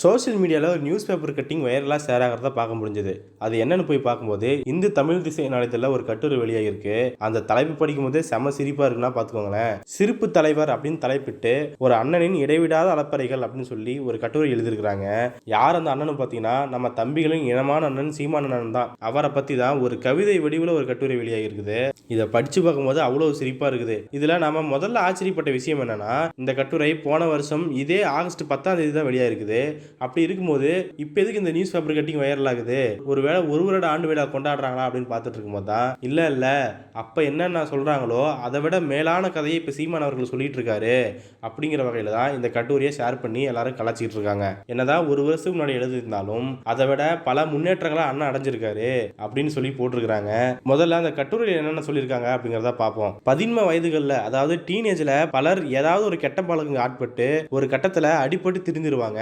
Social மீடியாவில் ஒரு news paper cutting வைரலாக ஷேர் ஆகிறத பார்க்க முடிஞ்சது. அது என்னன்னு போய் பார்க்கும்போது இந்து தமிழ் திசை நாளிதழில் ஒரு கட்டுரை வெளியாகிருக்கு அந்த தலைப்பு படிக்கும்போது செம சிரிப்பாக இருக்குன்னா பார்த்துக்கோங்களேன். சிரிப்பு தலைவர் அப்படின்னு தலைப்பிட்டு ஒரு அண்ணனின் இடைவிடாத அலப்பறைகள் அப்படின்னு சொல்லி ஒரு கட்டுரை எழுதியிருக்கிறாங்க. யார் அந்த அண்ணன் பார்த்தீங்கன்னா நம்ம தம்பிகளின் இனமான அண்ணன் சீமான அண்ணன் தான். அவரை பற்றி தான் ஒரு கவிதை வடிவில் ஒரு கட்டுரை வெளியாகிருக்குது இதை படித்து பார்க்கும்போது அவ்வளோ சிரிப்பாக இருக்குது. இதில் நம்ம முதல்ல ஆச்சரியப்பட்ட விஷயம் என்னென்னா இந்த கட்டுரை போன வருஷம் இதே ஆகஸ்ட் பத்தாம் தேதி தான் வெளியாகிருக்குது அப்படி இருக்கும்போது இப்போ எதுக்கு இந்த நியூஸ் பேப்பர் கட்டிங் வைரல் ஆகுது? ஒருவேளை ஒரு வருட ஆண்டு விழா கொண்டாடுறாங்களா அப்படின்னு பார்த்துட்டு இருக்கும்போது தான் இல்லை இல்லை அப்போ என்னென்ன சொல்கிறாங்களோ அதை விட மேலான கதையை இப்போ சீமான் அவர்கள் சொல்லிட்டு இருக்காரு அப்படிங்கிற வகையில் தான் இந்த கட்டுரையை ஷேர் பண்ணி எல்லாரும் கலாச்சிக்கிட்டு இருக்காங்க. என்னதான் ஒரு வருஷத்துக்கு முன்னாடி எழுதியிருந்தாலும் அதை விட பல முன்னேற்றங்களை அண்ணன் அடைஞ்சிருக்காரு அப்படின்னு சொல்லி போட்டிருக்கிறாங்க. முதல்ல அந்த கட்டுரையில் என்னென்ன சொல்லியிருக்காங்க அப்படிங்கிறத பார்ப்போம். பதின்ம வயதுகளில் அதாவது டீனேஜில் பலர் ஏதாவது ஒரு கெட்ட பழக்கம் ஆட்பட்டு ஒரு கட்டத்தில் அடிபட்டு குறிப்பாக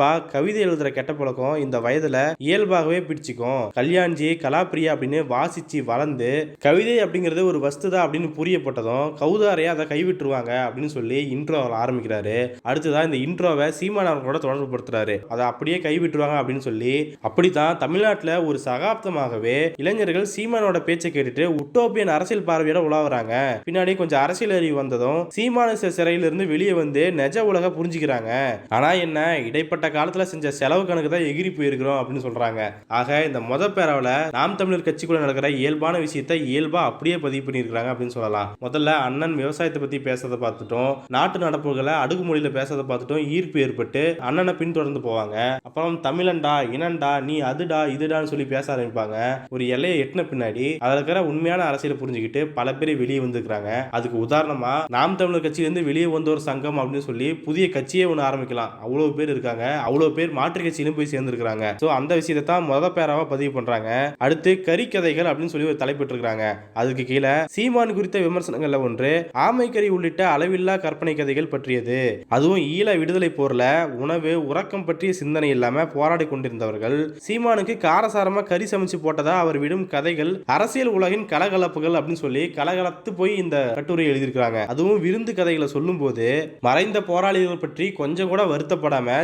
குறிப்பா கவிதை எழுதுற கெட்ட பழக்கம் இந்த வயதுல இயல்பாகவே பிடிச்சிக்கும். கல்யாண்ஜி கலாப்பிரியா அப்படின்னு வாசிச்சு வளர்ந்து கவிதை அப்படிங்கிறது ஒரு வஸ்துதா அப்படின்னு புரியப்பட்டதும் கௌதாரையா அதை கைவிட்டுருவாங்க அப்படின்னு சொல்லி இன்ட்ரோ ஆரம்பிக்கிறாரு. அடுத்ததான் இந்த இன்ட்ரோவை சீமான் அவர்களோட தொடர்பு படுத்துறாரு. அதை அப்படியே கைவிட்டுருவாங்க அப்படின்னு சொல்லி அப்படித்தான் தமிழ்நாட்டில் ஒரு சகாப்தமாகவே இளைஞர்கள் சீமானோட பேச்சை கேட்டுட்டு உட்டோப்பியன் அரசியல் பார்வையோட உலாவுறாங்க. பின்னாடி கொஞ்சம் அரசியல் அறிவு வந்ததும் சீமான சிறையிலிருந்து வெளியே வந்து நெஜ உலக புரிஞ்சுக்கிறாங்க. ஆனா என்ன இடைப்பட்ட காலத்தில் செஞ்ச செலவு கணக்கு தான் எகிரி போயிருக்கிறோம் அப்படின்னு சொல்கிறாங்க ஆக இந்த மொத பேரவில் நாம் தமிழர் கட்சிக்குள்ள நடக்கிற இயல்பான விஷயத்தை இயல்பாக அப்படியே பதிவு பண்ணியிருக்கிறாங்க அப்படின்னு சொல்லலாம். முதல்ல அண்ணன் விவசாயத்தை பற்றி பேசுறதை பார்த்துட்டோம். நாட்டு நடப்புகளை அடுக்குமொழியில் பேசுறதை பார்த்துட்டோம். ஈர்ப்பு ஏற்பட்டு அண்ணனை பின்தொடர்ந்து போவாங்க. அப்புறம் தமிழன்டா இனண்டா நீ அதுடா இதுடான்னு சொல்லி பேச ஆரம்பிப்பாங்க. ஒரு எல்லையை எட்டின பின்னாடி அதில் இருக்கிற உண்மையான அரசியலை புரிஞ்சுக்கிட்டு பல பேர் வெளியே வந்திருக்கிறாங்க. அதுக்கு உதாரணமாக நாம் தமிழர் கட்சியிலேருந்து வெளியே வந்த ஒரு சங்கம் அப்படின்னு சொல்லி புதிய கட்சியே ஒன்று ஆரம்பிக்கலாம். அவ்வளோ பேர் இருக்காங்க. அவ்வளோ பேர் மாற்று கட்சியிலும் போய் சேர்ந்துருக்காங்க ஸோ அந்த விஷயத்தை தான் முத பேராவா பதிவு பண்ணுறாங்க அடுத்து கறிக்கதைகள் அப்படின்னு சொல்லி ஒரு தலைப்பிட்டிருக்காங்க அதுக்கு கீழே சீமான் குறித்த விமர்சனங்களில் ஒன்று ஆமைக்கறி உள்ளிட்ட அளவில்லா கற்பனை கதைகள் பற்றியது. அதுவும் ஈழ விடுதலை போரில் உணவு உறக்கம் பற்றிய சிந்தனை இல்லாமல் போராடி கொண்டிருந்தவர்கள் சீமானுக்கு காரசாரமாக கறி சமைச்சு போட்டதா அவர் விடும் கதைகள் அரசியல் உலகின் கலகலப்புகள் அப்படின்னு சொல்லி கலகலத்து போய் இந்த கட்டுரை எழுதியிருக்கிறாங்க. அதுவும் விருந்து கதைகளை சொல்லும்போது மறைந்த போராளிகள் பற்றி கொஞ்சம் கூட வருத்தப்படாம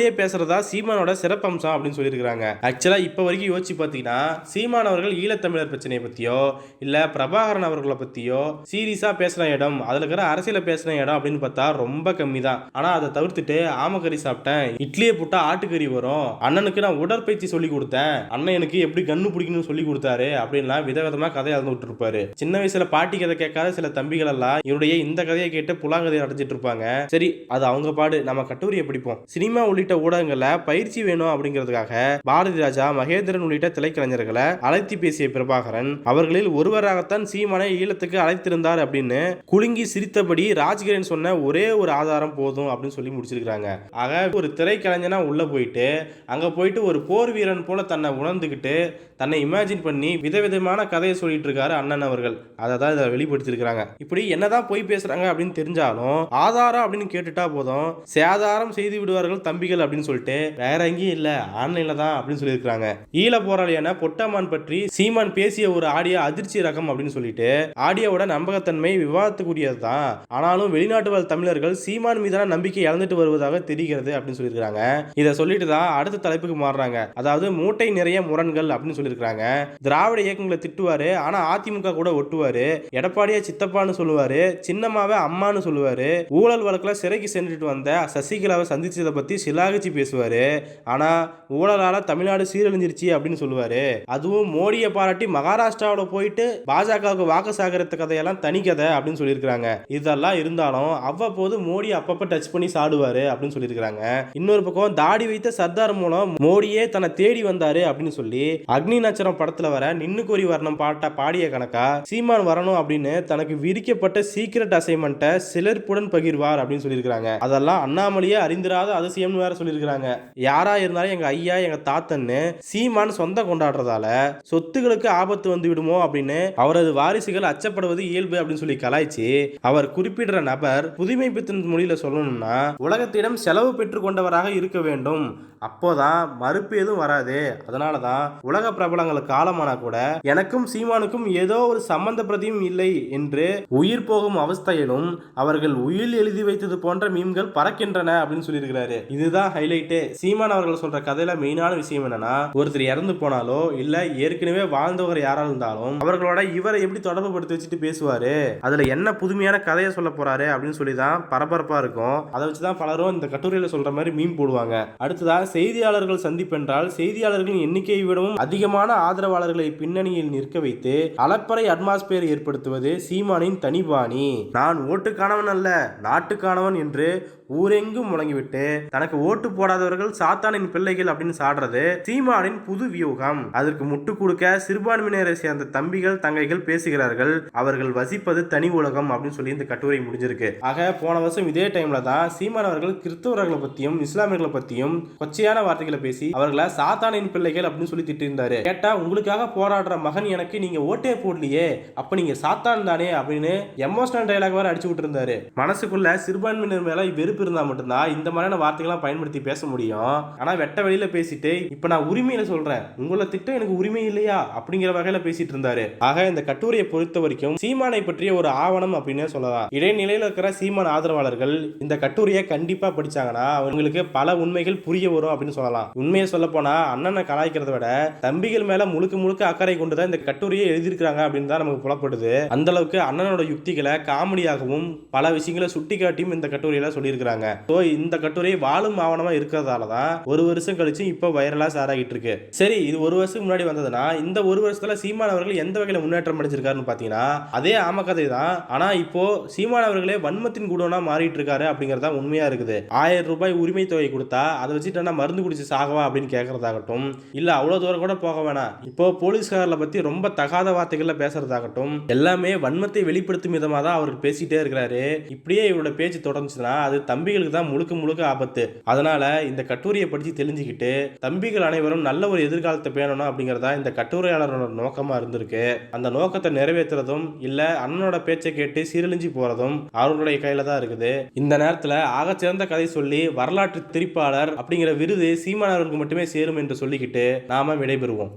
சிரிச்சபடியே பேசுறதா சீமானோட சிறப்பம்சம் அப்படின்னு சொல்லியிருக்காங்க ஆக்சுவலா இப்போ வரைக்கும் யோசிச்சு பார்த்தீங்கன்னா சீமான் அவர்கள் ஈழத்தமிழர் பிரச்சனையை பத்தியோ இல்ல பிரபாகரன் அவர்களை பத்தியோ சீரியஸா பேசுன இடம் அதுல இருக்கிற அரசியல பேசுன இடம் அப்படின்னு பார்த்தா ரொம்ப கம்மி தான் ஆனா அதை தவிர்த்துட்டு ஆமக்கறி சாப்பிட்டேன் இட்லியை போட்டா ஆட்டுக்கறி வரும் அண்ணனுக்கு நான் உடற்பயிற்சி சொல்லி கொடுத்தேன் அண்ணன் எனக்கு எப்படி கண்ணு பிடிக்கணும்னு சொல்லி கொடுத்தாரு அப்படின்லாம் விதவிதமா கதையை அளந்து விட்டுருப்பாரு. சின்ன வயசுல பாட்டி கதை கேட்காத சில தம்பிகள் எல்லாம் இவருடைய இந்த கதையை கேட்டு புலாங்கதையை அடைஞ்சிட்டு இருப்பாங்க. சரி அது அவங்க பாடு நம்ம கட்டுரையை படிப்போம்? சினிமா உள்ளிட்ட ஊடகங்கள்ல பயிற்சி வேணும் அப்படிங்கிறதுக்காக பாரதி ராஜா மகேந்திரன் உள்ளிட்ட திரைக்கலைஞர்களை அழைத்து பேசிய பிரபாகரன் அவர்களில் ஒருவராகத்தான் சீமானை ஈழத்துக்கு அழைத்திருந்தார் அப்படின்னு குலுங்கி சிரித்தபடி ராஜ்கிரண் சொன்ன ஒரே ஒரு ஆதாரம் போதும் அப்படின்னு சொல்லி முடிச்சிருக்கிறாங்க. ஆக ஒரு திரைக்கலைஞனா உள்ள போயிட்டு அங்க போயிட்டு ஒரு போர் வீரன் போல தன்னை உணர்ந்துகிட்டு தன்னை இமேஜின் பண்ணி விதவிதமான கதையை சொல்லிட்டு இருக்காரு அண்ணன் அவர்கள். அதை தான் இதை வெளிப்படுத்தியிருக்கிறாங்க. இப்படி என்னதான் போய் பேசுறாங்க அப்படின்னு தெரிஞ்சாலும் ஆதாரம் அப்படின்னு கேட்டுட்டா போதும் சேதாரம் செய்து விடுவார்கள் தம்பிகள் அப்படின்னு சொல்லிட்டு வேற எங்கேயும் இல்ல ஆன்லைன்ல தான் அப்படின்னு சொல்லியிருக்கிறாங்க. ஈழ போராளியான பொட்டமான் பற்றி சீமான் பேசிய ஒரு ஆடியோ அதிர்ச்சி ரகம் அப்படின்னு சொல்லிட்டு ஆடியோவோட நம்பகத்தன்மை விவாதத்துக்குரியது தான் ஆனாலும் வெளிநாட்டு வாழ் தமிழர்கள் சீமான் மீதான நம்பிக்கை இழந்துட்டு வருவதாக தெரிகிறது அப்படின்னு சொல்லியிருக்கிறாங்க. இதை சொல்லிட்டு தான் அடுத்த தலைப்புக்கு மாறுறாங்க. அதாவது மூட்டை நிறைய முரண்கள் அப்படின்னு சொல்லி இருக்கிறாங்க திராவிட இயக்கங்களை திட்டுவாரு. ஆனா அதிமுக கூட ஒட்டுவாரு. எடப்பாடியை சித்தப்பான்னு சொல்லுவாரு. சின்னம்மாவை அம்மான்னு சொல்லுவாரு. ஊழல் வழக்குல சிறைக்கு சென்றுட்டு வந்த சசிகலாவை சந்திச்சதை பத்தி சிலாகிச்சு பேசுவாரு. ஆனா ஊழலால தமிழ்நாடு சீரழிஞ்சிருச்சு அப்படின்னு சொல்லுவாரு. அதுவும் மோடியை பாராட்டி மகாராஷ்டிராவில் போயிட்டு பாஜகவுக்கு வாக்கு சாகரத்து கதையெல்லாம் தனி கதை அப்படின்னு சொல்லியிருக்கிறாங்க. இதெல்லாம் இருந்தாலும் அவ்வப்போது மோடி அப்பப்போ டச் பண்ணி சாடுவாரு அப்படின்னு சொல்லியிருக்கிறாங்க. இன்னொரு பக்கம் தாடி வைத்த சர்தார் மூலம் மோடியே தன்னை தேடி வந்தாரு அப்படின்னு சொல்லி அக்னி நட்சத்திரம் படத்துல வர நின்னு கூறி வரணும் பாட்ட பாடிய கணக்கா? சீமான் வரணும் அப்படின்னு தனக்கு விரிக்கப்பட்ட சீக்கிரட் அசைன்மெண்ட்டை சிலர்ப்புடன் பகிர்வார் அப்படின்னு சொல்லியிருக்காங்க அதெல்லாம் அண்ணாமலையே அறிந்திராத அதிசயம்னு வேற சொல்லியிருக்காங்க யாரா இருந்தாலும் எங்க ஐயா எங்க தாத்தன்னு சீமான் சொந்த கொண்டாடுறதால சொத்துகளுக்கு ஆபத்து வந்து விடுமோ அப்படின்னு அவரது வாரிசுகள் அச்சப்படுவது இயல்பு அப்படின்னு சொல்லி கலாய்ச்சி அவர் குறிப்பிடுற நபர் புதுமை பித்தன் மொழியில சொல்லணும்னா உலகத்திடம் செலவு பெற்று கொண்டவராக இருக்க வேண்டும். அப்போதான் மறுப்பு எதுவும் வராது. அதனால தான் உலக பிரபலங்கள் காலமானா கூட எனக்கும் சீமானுக்கும் ஏதோ ஒரு சம்பந்த பிரதியும் இல்லை என்று உயிர் போகும் அவஸ்தையிலும் அவர்கள் உயிர் எழுதி வைத்தது போன்ற மீம்கள் பறக்கின்றன அப்படின்னு சொல்லியிருக்கிறாரு. இதுதான் ஹைலைட்டு சீமான் அவர்கள் சொல்ற கதையில மெயினான விஷயம் என்னன்னா ஒருத்தர் இறந்து போனாலோ இல்ல ஏற்கனவே வாழ்ந்தவர் யாரா இருந்தாலும் அவர்களோட இவரை எப்படி தொடர்பு படுத்தி வச்சுட்டு பேசுவாரு அதுல என்ன புதுமையான கதையை சொல்ல போறாரு அப்படின்னு சொல்லி தான் பரபரப்பா இருக்கும். அதை வச்சு தான் பலரும் இந்த கட்டுரையில சொல்ற மாதிரி மீன் போடுவாங்க. அடுத்ததா செய்தியாளர்கள் சந்திப்பென்றால் செய்தியாளர்களின் எண்ணிக்கையை விடவும் அதிகமான ஆதரவாளர்களை பின்னணியில் நிற்க வைத்து அலப்பறை அட்மாஸ்பியர் ஏற்படுத்துவது சீமானின் தனிபாணி நான் ஓட்டுக்கானவன் அல்ல நாட்டுக்கானவன் என்று ஊரெங்கும் முழங்கிவிட்டு தனக்கு ஓட்டு போடாதவர்கள் சாத்தானின் பிள்ளைகள் அப்படின்னு சாடுறது சீமானின் புது வியூகம். அதற்கு முட்டு கொடுக்க சிறுபான்மையினரை சேர்ந்த தம்பிகள் தங்கைகள் பேசுகிறார்கள். அவர்கள் வசிப்பது தனி உலகம் அப்படின்னு சொல்லி இந்த கட்டுரை முடிஞ்சிருக்கு. ஆக போன வருஷம் இதே டைம்ல தான் சீமான் அவர்கள் கிறிஸ்தவர்களை பத்தியும் இஸ்லாமியர்களை பத்தியும் கொச்சையான வார்த்தைகளை பேசி அவர்களை சாத்தானின் பிள்ளைகள் அப்படின்னு சொல்லி திட்டிருந்தாரு. கேட்டா உங்களுக்காக போராடுற மகன் எனக்கு நீங்க ஓட்டே போடலையே அப்ப நீங்க சாத்தான் தானே? அப்படின்னு எமோஷனல் டைலாக் வேற அடிச்சு விட்டு இருந்தாரு மனசுக்குள்ள சிறுபான்மையினர் மேல வெறுப்பு இருந்தா மட்டும்தான் இந்த மாதிரியான வார்த்தைகள்லாம் பயன்படுத்தி பேச முடியும். ஆனா வெட்ட வெளியில பேசிட்டு இப்ப நான் உரிமையில சொல்றேன். உங்களை திட்டம் எனக்கு உரிமை இல்லையா? அப்படிங்கிற வகையில பேசிட்டு இருந்தாரு. ஆக இந்த கட்டுரையை பொறுத்த வரைக்கும் சீமானை பற்றிய ஒரு ஆவணம் அப்படின்னே சொல்லலாம். இடைநிலையில இருக்கிற சீமான் ஆதரவாளர்கள் இந்த கட்டுரையை கண்டிப்பா படிச்சாங்கன்னா அவங்களுக்கு பல உண்மைகள் புரிய வரும் அப்படின்னு சொல்லலாம். உண்மையை சொல்ல போனா அண்ணனை கலாய்க்கிறத விட தம்பி தம்பிகள் மேல முழுக்க முழுக்க அக்கறை கொண்டுதான் இந்த கட்டுரையை எழுதியிருக்கிறாங்க அப்படின்னு தான் நமக்கு புலப்படுது. அந்த அளவுக்கு அண்ணனோட யுக்திகளை காமெடியாகவும் பல விஷயங்களை சுட்டி காட்டியும் இந்த கட்டுரையில சொல்லியிருக்கிறாங்க. ஸோ இந்த கட்டுரை வாழும் ஆவணமா இருக்கிறதால தான் ஒரு வருஷம் கழிச்சு இப்போ வைரலா சாராகிட்டு இருக்கு. சரி இது ஒரு வருஷத்துக்கு முன்னாடி வந்ததுன்னா இந்த ஒரு வருஷத்துல சீமான் அவர்கள் எந்த வகையில முன்னேற்றம் அடைஞ்சிருக்காருன்னு பாத்தீங்கன்னா அதே ஆம கதை தான் ஆனா இப்போ சீமான் அவர்களே வன்மத்தின் குடோனா மாறிட்டு இருக்காரு அப்படிங்கறதா உண்மையா இருக்குது. ஆயிரம் ரூபாய் உரிமை தொகை கொடுத்தா அதை வச்சுட்டு நான் மருந்து குடிச்சு சாகவா அப்படின்னு கேட்கறதாகட்டும் இல்ல அவ்வளவு தூரம் கூட போக வேணாம். இப்போ போலீஸ்காரர்களை பத்தி ரொம்ப தகாத வார்த்தைகள்ல பேசுறதாகட்டும் எல்லாமே வன்மத்தை வெளிப்படுத்தும் விதமா தான் அவர் பேசிட்டே இருக்கிறாரு. இப்படியே இவரோட பேச்சு தொடர்ந்துச்சுன்னா அது தம்பிகளுக்கு தான் முழுக்க முழுக்க ஆபத்து. அதனால இந்த கட்டுரையை படிச்சு தெரிஞ்சுக்கிட்டு தம்பிகள் அனைவரும் நல்ல ஒரு எதிர்காலத்தை பேணணும் அப்படிங்கறதா இந்த கட்டுரையாளரோட நோக்கமா இருந்திருக்கு. அந்த நோக்கத்தை நிறைவேற்றுறதும் இல்ல அண்ணனோட பேச்சை கேட்டு சீரழிஞ்சு போறதும் அவர்களுடைய கையில தான் இருக்குது. இந்த நேரத்துல ஆகச்சிறந்த கதை சொல்லி வரலாற்று திரிப்பாளர் அப்படிங்கிற விருது சீமானவர்களுக்கு மட்டுமே சேரும் என்று சொல்லிக்கிட்டு நாம விடைபெறுவோம்.